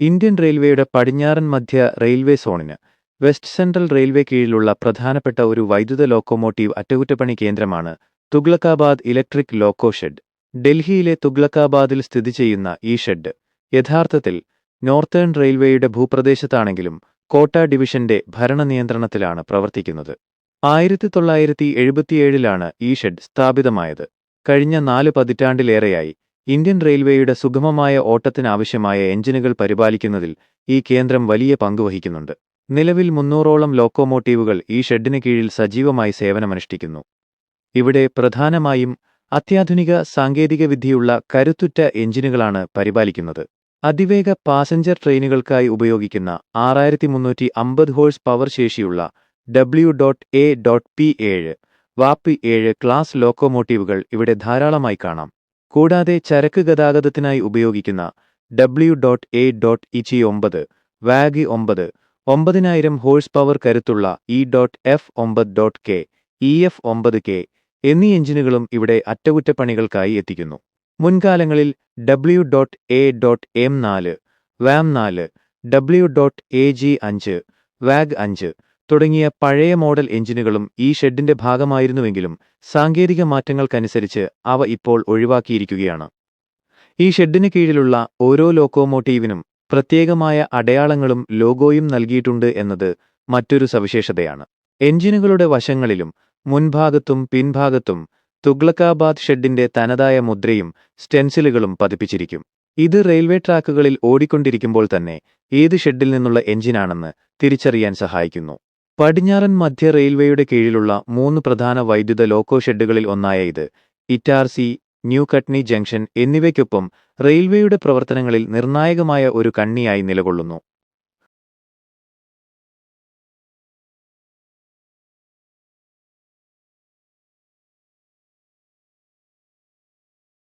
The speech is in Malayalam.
ഇന്ത്യൻ റെയിൽവേയുടെ പടിഞ്ഞാറൻ മധ്യ റെയിൽവേ സോണിന് വെസ്റ്റ് സെൻട്രൽ റെയിൽവേ കീഴിലുള്ള പ്രധാനപ്പെട്ട ഒരു വൈദ്യുത ലോക്കോമോട്ടീവ് അറ്റകുറ്റപ്പണി കേന്ദ്രമാണ് തുഗ്ലക്കാബാദ് ഇലക്ട്രിക് ലോക്കോ ഷെഡ്. ഡൽഹിയിലെ തുഗ്ലക്കാബാദിൽ സ്ഥിതി ചെയ്യുന്ന ഈ ഷെഡ് യഥാർത്ഥത്തിൽ നോർത്തേൺ റെയിൽവേയുടെ ഭൂപ്രദേശത്താണെങ്കിലും കോട്ട ഡിവിഷന്റെ ഭരണനിയന്ത്രണത്തിലാണ് പ്രവർത്തിക്കുന്നത്. ആയിരത്തി തൊള്ളായിരത്തി എഴുപത്തിയേഴിലാണ് ഈ ഷെഡ് സ്ഥാപിതമായത്. കഴിഞ്ഞ നാല് പതിറ്റാണ്ടിലേറെയായി ഇന്ത്യൻ റെയിൽവേയുടെ സുഗമമായ ഓട്ടത്തിനാവശ്യമായ എഞ്ചിനുകൾ പരിപാലിക്കുന്നതിൽ ഈ കേന്ദ്രം വലിയ പങ്ക് വഹിക്കുന്നുണ്ട്. നിലവിൽ മുന്നൂറോളം ലോക്കോമോട്ടീവുകൾ ഈ ഷെഡിന് കീഴിൽ സജീവമായി സേവനമനുഷ്ഠിക്കുന്നു. ഇവിടെ പ്രധാനമായും അത്യാധുനിക സാങ്കേതികവിദ്യയുള്ള കരുത്തുറ്റ എഞ്ചിനുകളാണ് പരിപാലിക്കുന്നത്. അതിവേഗ പാസഞ്ചർ ട്രെയിനുകൾക്കായി ഉപയോഗിക്കുന്ന ആറായിരത്തി മുന്നൂറ്റി അമ്പത് ഹോഴ്സ് പവർ ശേഷിയുള്ള W dot A dot P ഏഴ് വാപ്പി ഏഴ് ക്ലാസ് ലോക്കോമോട്ടീവുകൾ ഇവിടെ ധാരാളമായി കാണാം. കൂടാതെ ചരക്ക് ഗതാഗതത്തിനായി ഉപയോഗിക്കുന്ന ഡബ്ല്യു ഡോട്ട് എ ഡോട്ട് ഇച്ചി ഒമ്പത് വാഗി ഒമ്പത് ഒമ്പതിനായിരം ഹോഴ്സ് പവർ കരുത്തുള്ള ഇ ഡോട്ട് എഫ് ഒമ്പത് ഡോട്ട് കെ ഇ എഫ് ഒമ്പത് കെ എന്നീ എഞ്ചിനുകളും ഇവിടെ അറ്റകുറ്റപ്പണികൾക്കായി എത്തിക്കുന്നു. മുൻകാലങ്ങളിൽ W dot A dot M നാല് വാം നാല് ഡബ്ല്യു ഡോട്ട് എ ജി അഞ്ച് വാഗ് അഞ്ച് തുടങ്ങിയ പഴയ മോഡൽ എഞ്ചിനുകളും ഈ ഷെഡിന്റെ ഭാഗമായിരുന്നുവെങ്കിലും സാങ്കേതിക മാറ്റങ്ങൾക്കനുസരിച്ച് അവ ഇപ്പോൾ ഒഴിവാക്കിയിരിക്കുകയാണ്. ഈ ഷെഡിന് കീഴിലുള്ള ഓരോ ലോക്കോമോട്ടീവിനും പ്രത്യേകമായ അടയാളങ്ങളും ലോഗോയും നൽകിയിട്ടുണ്ട് എന്നത് മറ്റൊരു സവിശേഷതയാണ്. എഞ്ചിനുകളുടെ വശങ്ങളിലും മുൻഭാഗത്തും പിൻഭാഗത്തും തുഗ്ലക്കാബാദ് ഷെഡിന്റെ തനതായ മുദ്രയും സ്റ്റെൻസിലുകളും പതിപ്പിച്ചിരിക്കും. ഇത് റെയിൽവേ ട്രാക്കുകളിൽ ഓടിക്കൊണ്ടിരിക്കുമ്പോൾ തന്നെ ഏത് ഷെഡിൽ നിന്നുള്ള എഞ്ചിനാണെന്ന് തിരിച്ചറിയാൻ സഹായിക്കുന്നു. പടിഞ്ഞാറൻ മധ്യ റെയിൽവേയുടെ കീഴിലുള്ള മൂന്ന് പ്രധാന വൈദ്യുത ലോക്കോ ഷെഡുകളിൽ ഒന്നായ ഇത് ഇറ്റാർസി ന്യൂ കട്നി ജംഗ്ഷൻ എന്നിവയ്ക്കൊപ്പം റെയിൽവേയുടെ പ്രവർത്തനങ്ങളിൽ നിർണായകമായ ഒരു കണ്ണിയായി നിലകൊള്ളുന്നു.